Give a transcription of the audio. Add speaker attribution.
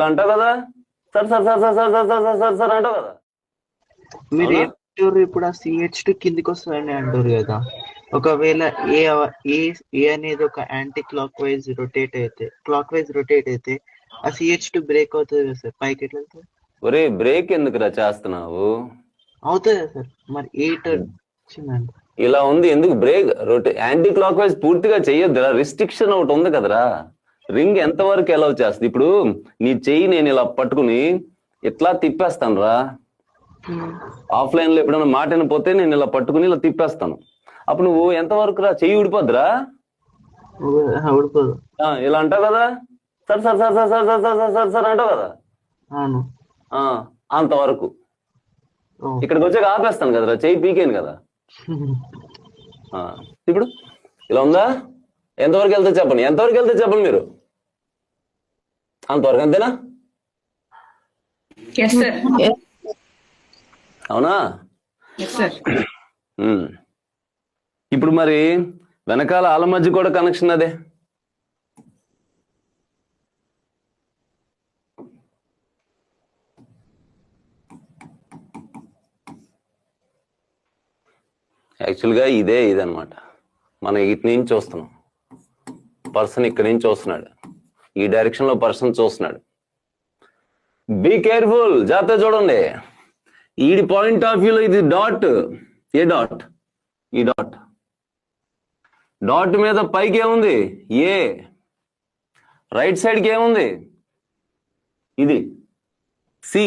Speaker 1: అంటావు కదా? Sir sir sir sir sir sir sir sir sir sir అంటావు కదా?
Speaker 2: మీరు? ఏమంటారు? ఇప్పుడు ఆ సిహెచ్ టూ కిందికి వస్తుందని అంటారు కదా. ఒకవేళ ఏ ఏ ఏ అనేది ఒక యాంటీ క్లాక్ వైజ్ రొటేట్ అయితే క్లాక్ వైజ్ రొటేట్ అయితే ఆ సిహెచ్ టూ బ్రేక్ అవుతుంది కదా సార్? పైకి ఎట్లా
Speaker 1: ఒరే బ్రేక్ ఎందుకురా చేస్తున్నావు?
Speaker 2: అవుతుంది కదా సార్. మరి ఎయిట్ వచ్చిందండి
Speaker 1: ఇలా ఉంది. ఎందుకు? బ్రేక్ రొటే యాంటీ క్లాక్ వైజ్ పూర్తిగా చెయ్యొద్దురా. రిస్ట్రిక్షన్ ఒకటి ఉంది కదరా. రింగ్ ఎంత వరకు అలౌ చేస్తుంది? ఇప్పుడు నీ చెయ్యి నేను ఇలా పట్టుకుని ఇట్లా తిప్పేస్తాను రా? ఆఫ్లైన్లో ఎప్పుడైనా మాట వినపోతే నేను ఇలా పట్టుకుని ఇలా తిప్పేస్తాను. అప్పుడు నువ్వు ఎంత వరకు రా? చెయ్యి ఊడిపోద్దురా? ఇలా అంటావు కదా? Sir sir sir sir sir sir sir sir sir sir అంటావు కదా? అంతవరకు. ఇక్కడికి వచ్చాక ఆపేస్తాను కదరా? చెయ్యి పీకేను కదా? ఆ, ఇప్పుడు? ఇలా ఉందా? ఎంతవరకు వెళ్తే చెప్పండి? ఎంతవరకు వెళ్తే చెప్పండి మీరు? అంతవరకు అంతేనా? అవునా. ఇప్పుడు మరి వెనకాల ఆల మధ్య కూడా కనెక్షన్ అదే. యాక్చువల్గా ఇదే ఇదనమాట మనం ఇటు నుంచి చూస్తున్నాం పర్సన్ ఇక్కడి నుంచి చూస్తున్నాడు ఈ డైరెక్షన్లో పర్సన్ చూస్తున్నాడు. బీ కేర్ఫుల్ జాగ్రత్త చూడండి. ఈ పాయింట్ ఆఫ్ వ్యూలో ఇది dot A dot E dot dot మీద పైకి ఏముంది? ఏ. రైట్ సైడ్కి ఏముంది? ఇది. సి